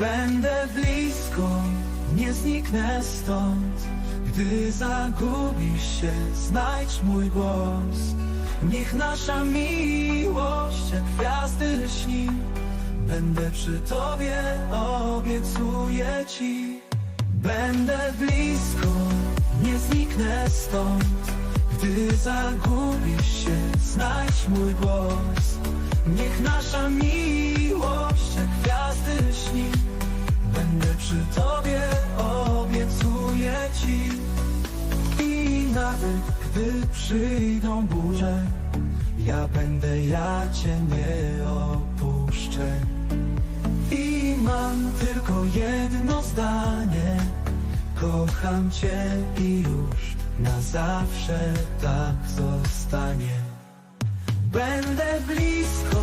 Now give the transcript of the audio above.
Będę blisko, nie zniknę stąd. Gdy zagubisz się, znajdź mój głos. Niech nasza miłość jak gwiazdy lśni. Będę przy tobie, obiecuję ci. Będę blisko, nie zniknę stąd. Gdy zagubisz się, znajdź mój głos. Niech nasza miłość Nawet gdy przyjdą burze. Ja będę, ja cię nie opuszczę. I mam tylko jedno zdanie. Kocham cię i już na zawsze tak zostanie. Będę blisko,